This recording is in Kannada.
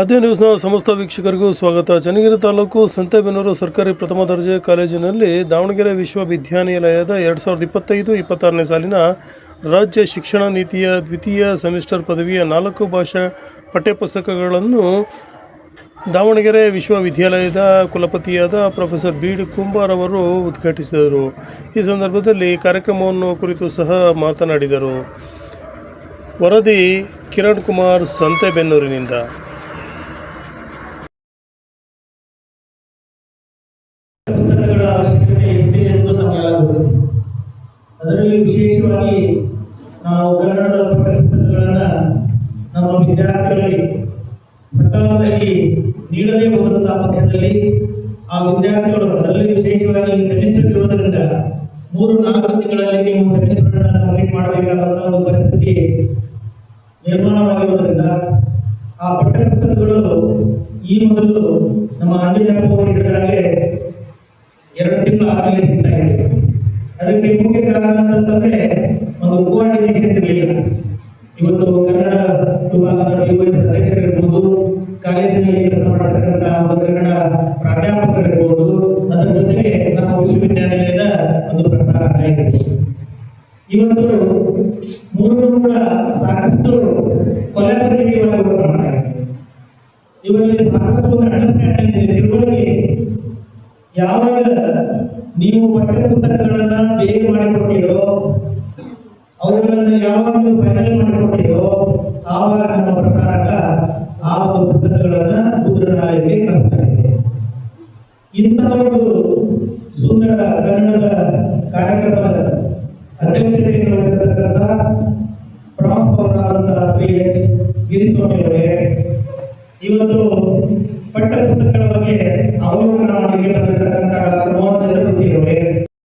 ಅದೇ ನ್ಯೂಸ್ನ ಸಮಸ್ತ ವೀಕ್ಷಕರಿಗೂ ಸ್ವಾಗತ. ಚನ್ನಗಿರಿ ತಾಲೂಕು ಸಂತೆಬೆನ್ನೂರು ಸರ್ಕಾರಿ ಪ್ರಥಮ ದರ್ಜೆ ಕಾಲೇಜಿನಲ್ಲಿ ದಾವಣಗೆರೆ ವಿಶ್ವವಿದ್ಯಾನಿಲಯದ ಎರಡು ಸಾವಿರದ ಇಪ್ಪತ್ತೈದು, ಇಪ್ಪತ್ತಾರನೇ ಸಾಲಿನ ರಾಜ್ಯ ಶಿಕ್ಷಣ ನೀತಿಯ ದ್ವಿತೀಯ ಸೆಮಿಸ್ಟರ್ ಪದವಿಯ ನಾಲ್ಕು ಭಾಷಾ ಪಠ್ಯಪುಸ್ತಕಗಳನ್ನು ದಾವಣಗೆರೆ ವಿಶ್ವವಿದ್ಯಾಲಯದ ಕುಲಪತಿಯಾದ ಪ್ರೊಫೆಸರ್ ಬಿ ಡಿ ಕುಂಬಾರ್ ಅವರು ಉದ್ಘಾಟಿಸಿದರು. ಈ ಸಂದರ್ಭದಲ್ಲಿ ಕಾರ್ಯಕ್ರಮವನ್ನು ಕುರಿತು ಸಹ ಮಾತನಾಡಿದರು. ವರದಿ ಕಿರಣ್ ಕುಮಾರ್ ಸಂತೆಬೆನ್ನೂರಿನಿಂದ. ಅವಶ್ಯಕತೆ ಎಷ್ಟಿದೆ ಎಂದು ನಮಗೆಲ್ಲ ಗೊತ್ತಿದೆ ಅದರಲ್ಲಿ ವಿಶೇಷವಾಗಿ ನಾವು ಕನ್ನಡದ ಪಠ್ಯಪುಸ್ತಕಗಳನ್ನು ನಮ್ಮ ವಿದ್ಯಾರ್ಥಿಗಳಿಗೆ ಸಕಾಲದಲ್ಲಿ ನೀಡದೇ ಹೋದಂತಹ ಪಕ್ಷದಲ್ಲಿ ಆ ವಿದ್ಯಾರ್ಥಿಗಳು ಅದರಲ್ಲಿ ವಿಶೇಷವಾಗಿ ಸೆಮಿಸ್ಟರ್ ಇರೋದರಿಂದ ಮೂರು ನಾಲ್ಕು ತಿಂಗಳಲ್ಲಿ ನೀವು ಸೆಮಿಸ್ಟರ್ ಕಂಪ್ಲೀಟ್ ಮಾಡಬೇಕಾದಂತಹ ಒಂದು ಪರಿಸ್ಥಿತಿ ನಿರ್ಮಾಣವಾಗಿರುವುದರಿಂದ ಆ ಪಠ್ಯಪುಸ್ತಕಗಳು ಈ ಮೊದಲು ನಮ್ಮ ಆಂಜನೇಯಪ್ಪ ಅವರು ಎರಡು ತಿಂಗಳು ಆದ್ಮೇಲೆ ಸಿಗ್ತಾ ಅದಕ್ಕೆ ಮುಖ್ಯ ಕಾರಣ ಅಂತಂದ್ರೆ ಒಂದು ಕೋಆರ್ಡಿನೇಷನ್ ಇರಲಿಲ್ಲ. ಇವತ್ತು ಕನ್ನಡ ವಿಭಾಗದ ಯು ಎಸ್ ಅಧ್ಯಕ್ಷರಿರ್ಬೋದು, ಕಾಲೇಜಿನಲ್ಲಿ ಕೆಲಸ ಮಾಡತಕ್ಕಂತಹ ಒಂದು ಕನ್ನಡ ಪ್ರಾಧ್ಯಾಪಕರಿರ್ಬೋದು, ಅದರ ಜೊತೆಗೆ ನಮ್ಮ ವಿಶ್ವವಿದ್ಯಾನಿಲಯದ ಒಂದು ಪ್ರಸಾರ ಇರ್ಬೋದು ಇವತ್ತು ಮೂರು ಕೂಡ ಸಾಕಷ್ಟು ಕೊಲಾಬರೇಟಿವ್ ಆಗಿ ವರ್ಕ್ ಮಾಡ್ತಾ ಇವರಲ್ಲಿ ಸಾಕಷ್ಟು ಒಂದು ಅಂಡರ್ಸ್ಟ್ಯಾಂಡಿಂಗ್ ಇದೆ. ತಿಳುವಳಿಕೆ. ಯಾವಾಗ ನೀವು ಪಠ್ಯಪುಸ್ತಕಗಳನ್ನ ಬೇಗ ಮಾಡಿಕೊಡ್ತೀರೋ, ಅವುಗಳನ್ನ ಯಾವಾಗ ನೀವು ಫೈನಲ್ ಮಾಡಿಕೊಡ್ತೀರೋ, ಆವಾಗ ನಮ್ಮ ಪ್ರಸಾರಕ ಆ ಒಂದು ಪುಸ್ತಕಗಳನ್ನ ಮುದ್ರಣಾಲಯಕ್ಕೆ ಕಳಿಸ್ತಾ ಇದೆ ಇಂತಹ ಒಂದು ಸುಂದರ ಕನ್ನಡದ ಕಾರ್ಯಕ್ರಮದ ಅಧ್ಯಕ್ಷತೆಯನ್ನು ವಹಿಸಿರ್ತಕ್ಕಂಥ ಪ್ರಾಫ್ ಅವರಾದಂತಹ ಶ್ರೀ ಎಚ್. ಗಿರಿಸ್ವಾಮಿ ಅವರೇ, ಇವತ್ತು ಪಠ್ಯಪುಸ್ತಕಗಳ ಬಗ್ಗೆ ಅವಲೋಕನ ಮಾಡಲಿಕ್ಕೆ